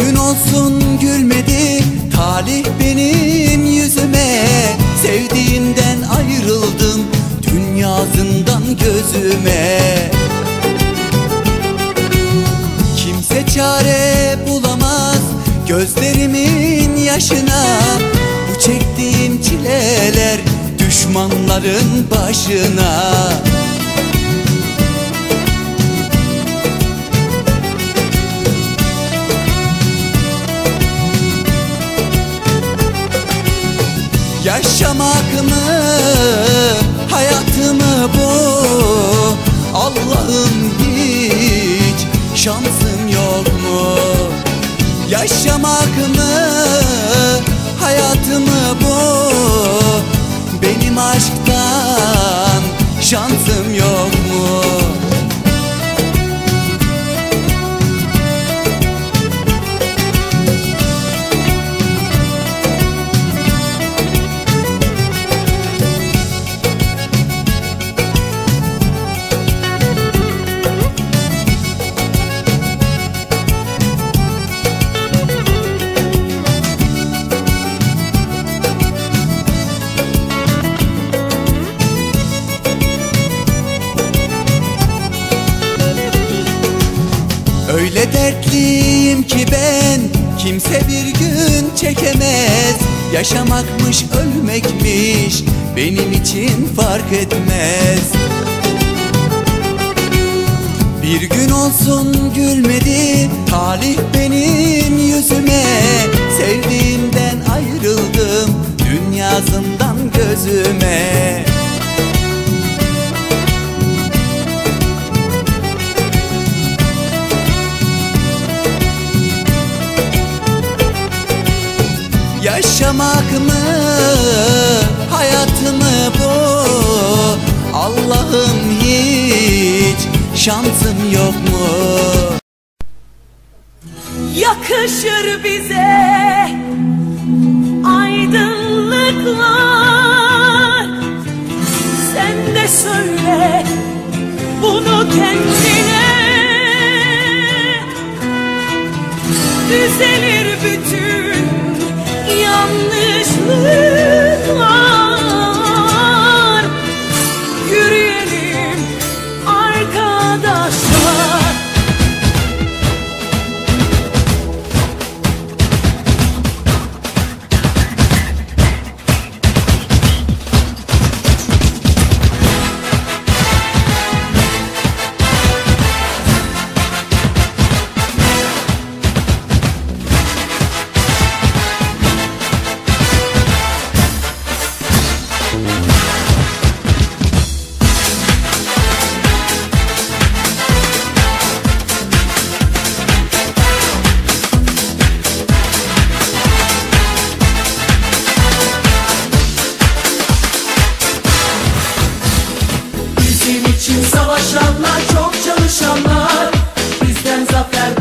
olsun gülmedi. Talih benim yüzüme Sevdiğimden ayrıldım Dünyasından gözüme. Kimse çare bulamaz Gözlerimin yaşına. Bu çektiğim çileler Düşmanların başına Yaşamak mı, Öyle dertliyim ki ben Kimse bir gün çekemez. Yaşamakmış ölmekmiş Benim için fark etmez. Bir gün olsun gülmedi Talih benim yüzüme Yaşamak mı, hayatımı bu? Allah'ım hiç şansım yok mu? yakışır bize aydınlıklar Sen de söyle bunu kendine. Düzelir bütün believe. Savaşanlar çok çalışanlar. Bizden zafer